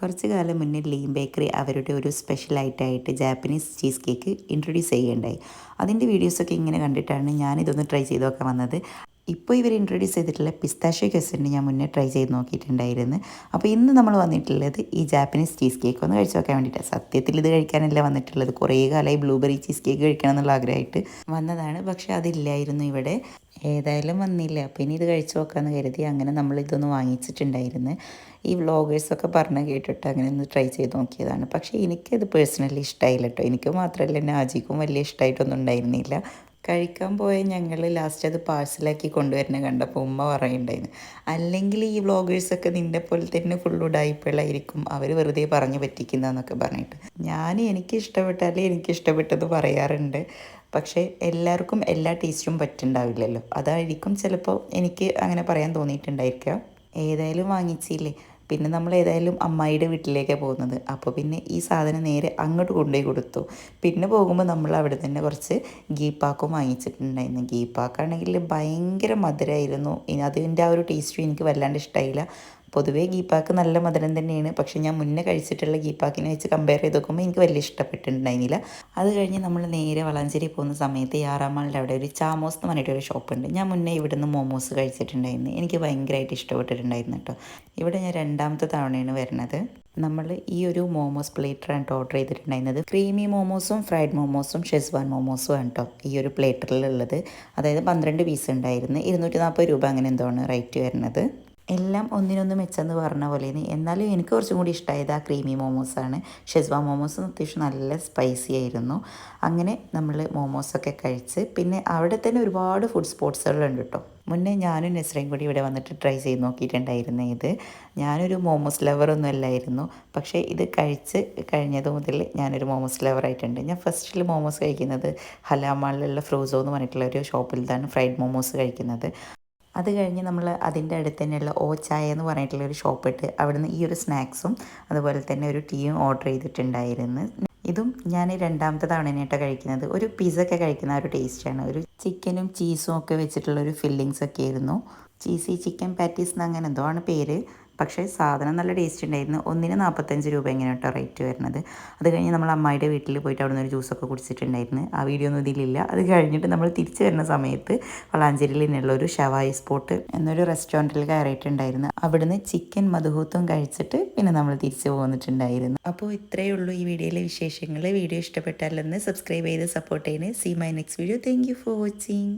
കുറച്ച് കാലം മുന്നേ ലീം ബേക്കറി അവരുടെ ഒരു സ്പെഷ്യൽ ആയിട്ട് ജാപ്പനീസ് ചീസ് കേക്ക് ഇൻട്രൊഡ്യൂസ് ചെയ്യുകയുണ്ടായി. അതിന്റെ വീഡിയോസൊക്കെ ഇങ്ങനെ കണ്ടിട്ടാണ് ഞാനിതൊന്ന് ട്രൈ ചെയ്ത് നോക്കാൻ വന്നത്. ഇപ്പോൾ ഇവർ ഇൻട്രൊഡ്യൂസ് ചെയ്തിട്ടുള്ള പിസ്താഷ്യോ കേസുണ്ട് ഞാൻ മുന്നേ ട്രൈ ചെയ്ത് നോക്കിയിട്ടുണ്ടായിരുന്നു. അപ്പോൾ ഇന്ന് നമ്മൾ വന്നിട്ടുള്ളത് ഈ ജാപ്പനീസ് ചീസ് കേക്ക് ഒന്ന് കഴിച്ച് നോക്കാൻ വേണ്ടിയിട്ടാണ്. സത്യത്തിൽ ഇത് കഴിക്കാനല്ല വന്നിട്ടുള്ളത്. കുറേ കാലമായി ബ്ലൂബെറി ചീസ് കേക്ക് കഴിക്കണം എന്നുള്ള ആഗ്രഹമായിട്ട് വന്നതാണ്. പക്ഷേ അതില്ലായിരുന്നു ഇവിടെ. ഏതായാലും വന്നില്ല. അപ്പോൾ ഇനി ഇത് കഴിച്ച് നോക്കാമെന്ന് കരുതി അങ്ങനെ നമ്മൾ ഇതൊന്ന് വാങ്ങിച്ചിട്ടുണ്ടായിരുന്നു. ഈ വ്ളോഗേഴ്സൊക്കെ പറഞ്ഞ് കേട്ടിട്ട് അങ്ങനെ ഒന്ന് ട്രൈ ചെയ്ത് നോക്കിയതാണ്. പക്ഷേ എനിക്കത് പേഴ്സണലി ഇഷ്ടമായില്ല കേട്ടോ. എനിക്ക് മാത്രമല്ല നാജിക്കും വലിയ ഇഷ്ടമായിട്ടൊന്നും ഉണ്ടായിരുന്നില്ല. കഴിക്കാൻ പോയ ഞങ്ങൾ ലാസ്റ്റ് അത് പാഴ്സലാക്കി കൊണ്ടുവരുന്ന കണ്ടപ്പോൾ ഉമ്മ പറയുണ്ടായിരുന്നു. അല്ലെങ്കിൽ ഈ വ്ളോഗേഴ്സൊക്കെ നിന്റെ പോലെ തന്നെ ഫുൾ ഉടായ്പകളായിരിക്കും. അവർ വെറുതെ പറഞ്ഞു പറ്റിക്കുന്നതെന്നൊക്കെ പറഞ്ഞിട്ട്. ഞാൻ എനിക്ക് ഇഷ്ടപ്പെട്ടാലേ എനിക്ക് ഇഷ്ടപ്പെട്ടത് പറയാറുണ്ട്. പക്ഷേ എല്ലാവർക്കും എല്ലാ ടേസ്റ്റും പറ്റുണ്ടാവില്ലല്ലോ. അതായിരിക്കും ചിലപ്പോൾ എനിക്ക് അങ്ങനെ പറയാൻ തോന്നിയിട്ടുണ്ടായിരിക്കാം. ഏതായാലും വാങ്ങിച്ചില്ലേ? പിന്നെ നമ്മൾ ഏതായാലും അമ്മായിയുടെ വീട്ടിലേക്കാണ് പോകുന്നത്. അപ്പോൾ പിന്നെ ഈ സാധനം നേരെ അങ്ങോട്ട് കൊണ്ടുപോയി കൊടുത്തു. പിന്നെ പോകുമ്പോൾ നമ്മൾ അവിടെ തന്നെ കുറച്ച് ഗീപ്പാക്കും വാങ്ങിച്ചിട്ടുണ്ടായിരുന്നു. ഗീപ്പാക്കാണെങ്കിൽ ഭയങ്കര മധുരമായിരുന്നു അതിന്റെ ആ ഒരു ടേസ്റ്റും എനിക്ക് വല്ലാണ്ട് ഇഷ്ടമായില്ല പൊതുവേ ഗീപ്പാക്ക് നല്ല മധുരം തന്നെയാണ്. പക്ഷേ ഞാൻ മുന്നേ കഴിച്ചിട്ടുള്ള ഗീപ്പാക്കിനെ വെച്ച് കമ്പയർ ചെയ്ത് നോക്കുമ്പോൾ എനിക്ക് വലിയ ഇഷ്ടപ്പെട്ടിട്ടുണ്ടായിരുന്നില്ല. അത് കഴിഞ്ഞ് നമ്മൾ നേരെ വളാഞ്ചേരി പോകുന്ന സമയത്ത് ഈ ആറാമാളിന്റെ അവിടെ ഒരു ചാമോസ് എന്ന് പറഞ്ഞിട്ടൊരു ഷോപ്പുണ്ട്. ഞാൻ മുന്നേ ഇവിടുന്ന് മോമോസ് കഴിച്ചിട്ടുണ്ടായിരുന്നു. എനിക്ക് ഭയങ്കരമായിട്ട് ഇഷ്ടപ്പെട്ടിട്ടുണ്ടായിരുന്നു കേട്ടോ. ഇവിടെ ഞാൻ രണ്ടാമത്തെ തവണയാണ് വരുന്നത്. നമ്മൾ ഈ ഒരു മോമോസ് പ്ലേറ്ററാണ് കേട്ടോ ഓർഡർ ചെയ്തിട്ടുണ്ടായിരുന്നത്. ക്രീമി മോമോസും ഫ്രൈഡ് മോമോസും ഷെസ്വാൻ മോമോസും ആണ് കേട്ടോ ഈ ഒരു പ്ലേറ്ററിലുള്ളത് അതായത് പന്ത്രണ്ട് പീസ് ഉണ്ടായിരുന്നു. ഇരുന്നൂറ്റി നാൽപ്പത് രൂപ അങ്ങനെ എന്തോ ആണ് റേറ്റ് വരുന്നത്. എല്ലാം ഒന്നിനൊന്ന് മെച്ചെന്ന് പറഞ്ഞ പോലെ എന്നാലും എനിക്ക് കുറച്ചും കൂടി ഇഷ്ടമായത് ആ ക്രീമി മോമോസാണ് ഷെസ്വാ മോമോസ് അത്യാവശ്യം നല്ല സ്പൈസി ആയിരുന്നു. അങ്ങനെ നമ്മൾ മോമോസൊക്കെ കഴിച്ച് പിന്നെ അവിടെ തന്നെ ഒരുപാട് ഫുഡ് സ്പോട്സുകളുണ്ട് കേട്ടോ മുന്നേ ഞാനും നെസ്രയും കൂടി ഇവിടെ വന്നിട്ട് ട്രൈ ചെയ്ത് നോക്കിയിട്ടുണ്ടായിരുന്നു ഇത്. ഞാനൊരു മോമോസ് ലവറൊന്നും അല്ലായിരുന്നു. പക്ഷേ ഇത് കഴിച്ച് കഴിഞ്ഞത് മുതൽ ഞാനൊരു മോമോസ് ലവറായിട്ടുണ്ട് ഞാൻ ഫസ്റ്റിൽ മോമോസ് കഴിക്കുന്നത് ഹലാമാളിലുള്ള ഫ്രോസോ എന്ന് പറഞ്ഞിട്ടുള്ള ഒരു ഷോപ്പിൽ നിന്നാണ് ഫ്രൈഡ് മോമോസ് കഴിക്കുന്നത്. അത് കഴിഞ്ഞ് നമ്മൾ അതിന്റെ അടുത്ത് തന്നെയുള്ള ഓ ചായ എന്ന് പറഞ്ഞിട്ടുള്ള ഒരു ഷോപ്പ് ഇട്ട് അവിടുന്ന് ഈ ഒരു സ്നാക്സും അതുപോലെ തന്നെ ഒരു ടീയും ഓർഡർ ചെയ്തിട്ടുണ്ടായിരുന്നു. ഇതും ഞാൻ രണ്ടാമത്തെ തവണ തവണയായിട്ടോ കഴിക്കുന്നത്. ഒരു പിസ്സ ഒക്കെ കഴിക്കുന്ന ഒരു ടേസ്റ്റാണ്. ഒരു ചിക്കനും ചീസും ഒക്കെ വെച്ചിട്ടുള്ള ഒരു ഫില്ലിങ്സ് ഒക്കെ ആയിരുന്നു. ചീസി ചിക്കൻ പാറ്റീസ് എന്ന് അങ്ങനെ എന്തോ ആണ് പേര്. പക്ഷേ സാധനം നല്ല ടേസ്റ്റ് ഉണ്ടായിരുന്നു. ഒന്നിന് നാൽപ്പത്തഞ്ച് രൂപ എങ്ങനെ കേട്ടോ റേറ്റ് വരുന്നത്. അത് കഴിഞ്ഞ് നമ്മൾ അമ്മായിയുടെ വീട്ടിൽ പോയിട്ട് അവിടെ നിന്ന് ഒരു ജ്യൂസൊക്കെ കുടിച്ചിട്ടുണ്ടായിരുന്നു. ആ വീഡിയോ ഒന്നും ഇതിലില്ല. അത് കഴിഞ്ഞിട്ട് നമ്മൾ തിരിച്ചു വരുന്ന സമയത്ത് വളാഞ്ചേരിയിൽ നിന്നുള്ള ഒരു ഷവായി സ്പോട്ട് എന്നൊരു റെസ്റ്റോറന്റിൽ കയറിയിട്ടുണ്ടായിരുന്നു. അവിടുന്ന് ചിക്കൻ മധുഹൂത്തും കഴിച്ചിട്ട് പിന്നെ നമ്മൾ തിരിച്ചു പോന്നിട്ടുണ്ടായിരുന്നു. അപ്പോൾ ഇത്രയേ ഉള്ളൂ ഈ വീഡിയോയിലെ വിശേഷങ്ങൾ. വീഡിയോ ഇഷ്ടപ്പെട്ടാലെന്ന് സബ്സ്ക്രൈബ് ചെയ്ത് സപ്പോർട്ട് ചെയ്യുന്നത് see my next video thank for watching